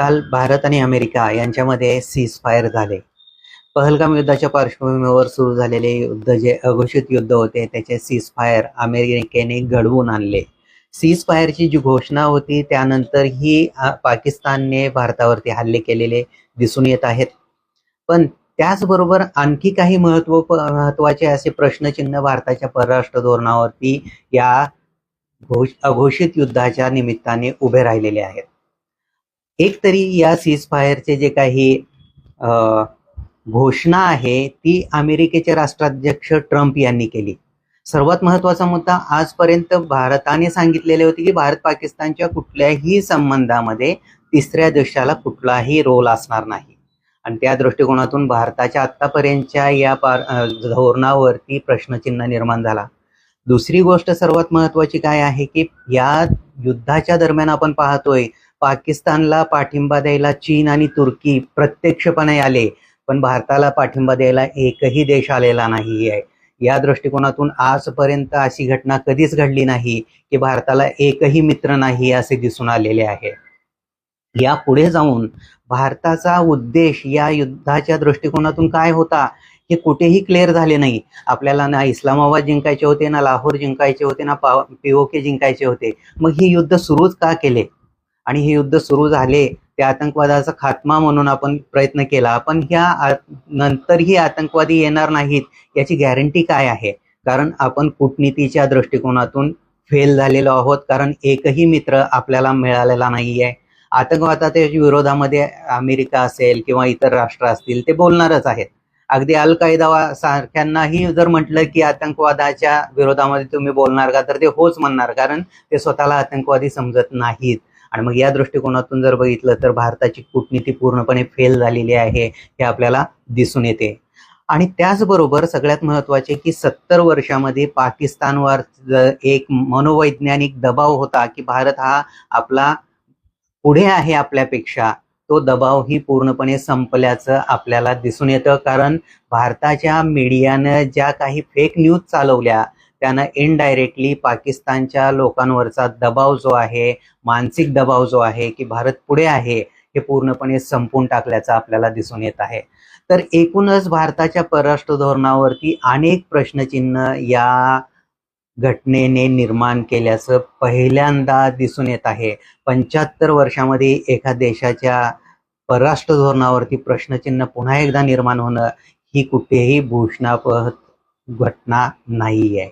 काल भारत आणि अमेरिका यांच्यामध्ये सीज फायर झाले. पहलगाम युद्धाच्या पार्श्वभूमीवर सुरू झालेले युद्ध जे अघोषित युद्ध होते त्याचे सीज फायर अमेरिकेने घडवून आणले. सीज फायरची जी घोषणा होती त्यानंतर ही पाकिस्तानने भारतावरती हल्ले केलेले दिसून येत आहेत. पण त्याचबरोबर आणखी काही महत्त्व महत्त्वाचे असे प्रश्नचिन्ह भारताच्या परराष्ट्र धोरणावरती या घोष अघोषित युद्धाच्या निमित्ताने उभे राहिलेले आहेत. एक तरी या सीज फायरचे जे काही घोषणा आहे ती अमेरिकेचे राष्ट्राध्यक्ष ट्रम्प यांनी केली. सर्वात महत्त्वाचा मुद्दा आजपर्यंत भारताने सांगितलेले होते की भारत पाकिस्तानच्या कुठल्याही संबंधामध्ये तिसऱ्या देशाला कुठलाही रोल असणार नाही. आणि त्या दृष्टिकोनातून भारताच्या आतापर्यंतच्या या पार धोरणावरती प्रश्नचिन्ह निर्माण झाला. दुसरी गोष्ट सर्वात महत्वाची काय आहे की या युद्धाच्या दरम्यान आपण पाहतोय पाकिस्तानला पाठिंबा द्यायला चीन आणि तुर्की प्रत्यक्षपणे आले पण भारताला पाठिंबा द्यायला एकही देश आलेला नाही आहे या दृष्टिकोनातून आजपर्यंत अशी घटना कधीच घडली नाही की भारताला एकही मित्र नाही असे दिसून आलेले आहे. या पुढे जाऊन भारताचा उद्देश या युद्धाच्या दृष्टिकोनातून काय होता हे कुठेही क्लिअर झाले नाही. आपल्याला ना इस्लामाबाद जिंकायचे होते ना लाहोर जिंकायचे होते ना पा पीओके जिंकायचे होते. मग हे युद्ध सुरूच का केले? आणि हे युद्ध सुरू झाले त्या आतंकवादाचा खात्मा म्हणून आपण प्रयत्न केला. पण ह्या नंतरही आतंकवादी येणार नाहीत याची गॅरंटी काय आहे? कारण आपण कूटनीतीच्या दृष्टिकोनातून फेल झालेलो आहोत कारण एकही मित्र आपल्याला मिळालेला नाहीये. आतंकवादाच्या विरोधामध्ये अमेरिका असेल किंवा इतर राष्ट्र असतील ते बोलणारच आहेत. अगदी अल कायदा सारख्यांनाही जर म्हटलं की आतंकवादाच्या विरोधामध्ये तुम्ही बोलणार का तर ते होच म्हणणार कारण ते स्वतःला आतंकवादी समजत नाहीत. आणि मग या दृष्टिकोनातून जर बघितलं तर भारताची कूटनीती पूर्णपणे फेल झालेली आहे हे आपल्याला दिसून येते. आणि त्याचबरोबर सगळ्यात महत्त्वाचे की सत्तर वर्षामध्ये पाकिस्तानवर एक मनोवैज्ञानिक दबाव होता की भारत हा आपला पुढे आहे आपल्यापेक्षा तो दबावही पूर्णपणे संपल्याचं आपल्याला दिसून येतं. कारण भारताच्या मीडियानं ज्या काही फेक न्यूज चालवल्या त्यानं इनडायरेक्टली पाकिस्तानच्या लोकांवरचा दबाव जो आहे मानसिक दबाव जो आहे की भारत पुढे आहे हे पूर्णपणे संपून टाकल्याचं आपल्याला दिसून येत आहे. तर एकूणच भारताच्या परराष्ट्र धोरणावरती अनेक प्रश्नचिन्ह या घटनेने निर्माण केल्याचं पहिल्यांदा दिसून येत आहे. पंच्याहत्तर वर्षामध्ये एका देशाच्या परराष्ट्र धोरणावरती प्रश्नचिन्ह पुन्हा एकदा निर्माण होणं ही कुठेही भूषणापहत घटना नाही आहे